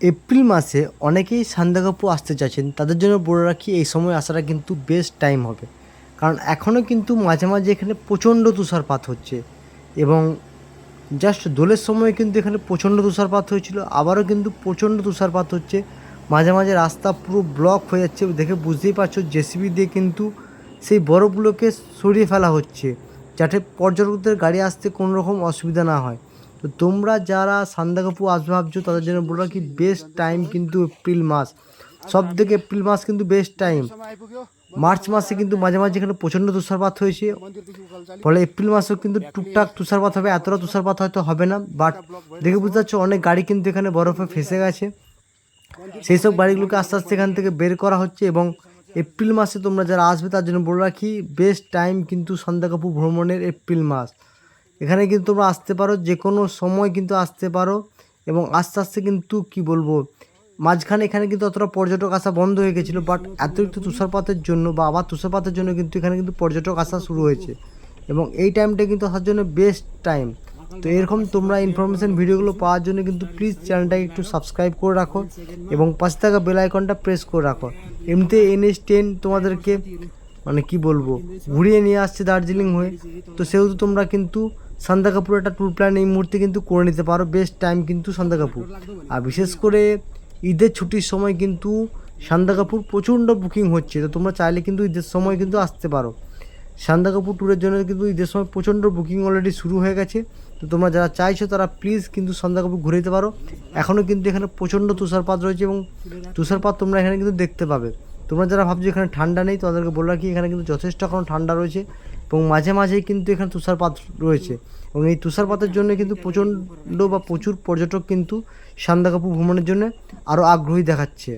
April মাসে অনেকেই সান্দাকফু আসতে চাইছেন। তাদের জন্য বলে রাখি, এই সময় আসাটা কিন্তু বেস্ট টাইম হবে। কারণ এখনও কিন্তু মাঝে মাঝে এখানে প্রচণ্ড তুষারপাত হচ্ছে এবং জাস্ট দোলের সময় কিন্তু এখানে প্রচণ্ড তুষারপাত হয়েছিল। আবারও কিন্তু প্রচণ্ড তুষারপাত হচ্ছে। মাঝে মাঝে রাস্তা পুরো ব্লক হয়ে যাচ্ছে। দেখে বুঝতেই পারছ, জেসিবি দিয়ে কিন্তু সেই বরফগুলোকে সরিয়ে ফেলা হচ্ছে। যাতে পর্যটকদের গাড়ি আসতে কোনো রকম অসুবিধা না হয়। তো তোমরা যারা সান্দাকপু আসবে ভাবছ, তাদের জন্য বলো কি বেস্ট টাইম কিন্তু এপ্রিল মাস। সব থেকে এপ্রিল মাস কিন্তু বেস্ট টাইম মার্চ মাসে কিন্তু মাঝে মাঝে এখানে প্রচণ্ড তুষারপাত হয়েছে। ফলে এপ্রিল মাসেও কিন্তু টুকটাক তুষারপাত হবে, এতটা তুষারপাত হয়তো হবে না। বাট দেখে বুঝতে পারছ, অনেক গাড়ি কিন্তু এখানে বরফে ফেসে গেছে। সেই সব গাড়িগুলোকে আস্তে আস্তে এখান থেকে বের করা হচ্ছে এবং এপ্রিল মাসে তোমরা যারা আসবে, তার জন্য বলে রাখি বেস্ট টাইম কিন্তু সন্ধ্যাকাপু ভ্রমণের এপ্রিল মাস। এখানে কিন্তু তোমরা আসতে পারো যে কোনো সময় কিন্তু আসতে পারো এবং আস্তে আস্তে কিন্তু কি বলব, মাঝখানে এখানে কিন্তু অতটা পর্যটক আসা বন্ধ হয়ে গেছিল বাট অতিরিক্ত তুষারপাতের জন্য বা আবার তুষারপাতের জন্য কিন্তু এখানে কিন্তু পর্যটক আসা শুরু হয়েছে এবং এই টাইমটা কিন্তু আসার জন্য বেস্ট টাইম তো এরকম তোমরা ইনফরমেশন ভিডিওগুলো পাওয়ার জন্য কিন্তু প্লিজ চ্যানেলটাকে একটু সাবস্ক্রাইব করে রাখো এবং পাশে থাকা বেল আইকনটা প্রেস করে রাখো। এমনিতে এনএস টেন তোমাদেরকে মানে কি বলব, ঘুরিয়ে নিয়ে আসছে দার্জিলিং হয়ে। তো সেহেতু তোমরা কিন্তু সান্দাকাপুর একটা ট্যুর প্ল্যান এই মুহূর্তে কিন্তু করে নিতে পারো বেস্ট টাইম কিন্তু সান্দাকাপুর আর বিশেষ করে ঈদের ছুটির সময় কিন্তু সান্দাকাপুর প্রচণ্ড বুকিং হচ্ছে, তো তোমরা চাইলে কিন্তু ঈদের সময় কিন্তু আসতে পারো। সান্দাকাপুর ট্যুরের জন্য কিন্তু ঈদের সময় প্রচণ্ড বুকিং অলরেডি শুরু হয়ে গেছে, তো তোমরা যারা চাইছো তারা প্লিজ কিন্তু সান্দাকাপুর ঘুরে যেতে পারো। এখনও কিন্তু এখানে প্রচণ্ড তুষারপাত রয়েছে এবং তুষারপাত তোমরা এখানে কিন্তু দেখতে পাবে। তোমরা যারা ভাবছ এখানে ঠান্ডা নেই তাদেরকে বলে রাখি, এখানে কিন্তু যথেষ্ট এখন ঠান্ডা রয়েছে। এবং মাঝে মাঝেই কিন্তু এখানে তুষারপাত রয়েছে। এবং এই তুষারপাতের জন্য কিন্তু প্রচণ্ড বা প্রচুর পর্যটক কিন্তু সান্দাকাপু ভ্রমণের জন্য আরও আগ্রহী দেখাচ্ছে।